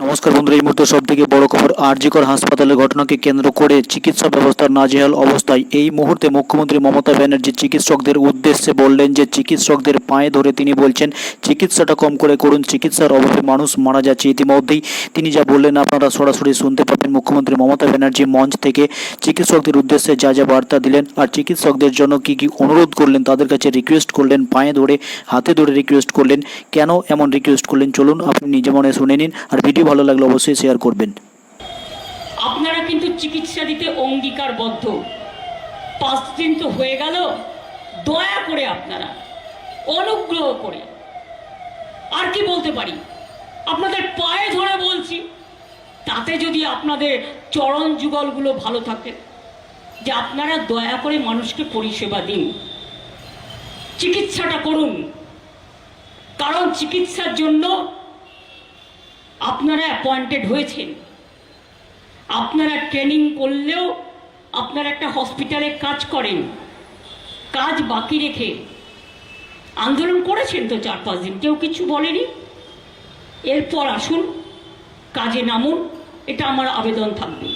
No নমস্কার বন্ধুরা, এই মুহূর্তে সব থেকে বড় খবর, আরজিকর হাসপাতালের ঘটনাকে কেন্দ্র করে চিকিৎসা ব্যবস্থার নাজেহাল অবস্থায় এই মুহূর্তে মুখ্যমন্ত্রী মমতা ব্যানার্জি চিকিৎসকদের উদ্দেশ্যে বললেন যে, চিকিৎসকদের পায়ে ধরে তিনি বলছেন, চিকিৎসাটা কম করে করুন, চিকিৎসার অভাবে মানুষ মারা যাচ্ছে ইতিমধ্যেই। তিনি যা বললেন আপনারা সরাসরি শুনতে পাবেন। মুখ্যমন্ত্রী মমতা ব্যানার্জি মঞ্চ থেকে চিকিৎসকদের উদ্দেশ্যে যা যা বার্তা দিলেন আর চিকিৎসকদের জন্য কি কি অনুরোধ করলেন, তাদের কাছে রিকোয়েস্ট করলেন, পায়ে ধরে, হাতে ধরে রিকোয়েস্ট করলেন। কেন এমন রিকোয়েস্ট করলেন? চলুন, আপনি নিজে মনে শুনে নিন। আর ভিডিও ভালো লাগলে অবশ্যই শেয়ার করবেন। আপনারা কিন্তু চিকিৎসা দিতে অঙ্গীকারবদ্ধ। পাঁচ দিন তো হয়ে গেল, দয়া করে আপনারা, অনুগ্রহ করে। আর কি বলতে পারি? আপনাদের পায়ে ধরে বলছি, তাতে যদি আপনাদের চরণ যুগলগুলো ভালো থাকে, যে আপনারা দয়া করে মানুষকে পরিষেবা দিন। চিকিৎসাটা করুন। কারণ চিকিৎসার জন্য আপনারা অ্যাপয়েন্টেড হয়েছেন। আপনারা ট্রেনিং করলেও আপনারা একটা হসপিটালে কাজ করেন। কাজ বাকি রেখে। আন্দোলন করেছেন তো চার পাঁচ দিন, কেউ কিছু বলেনি? এরপর আসুন, কাজে নামুন, এটা আমার আবেদন থাকবে।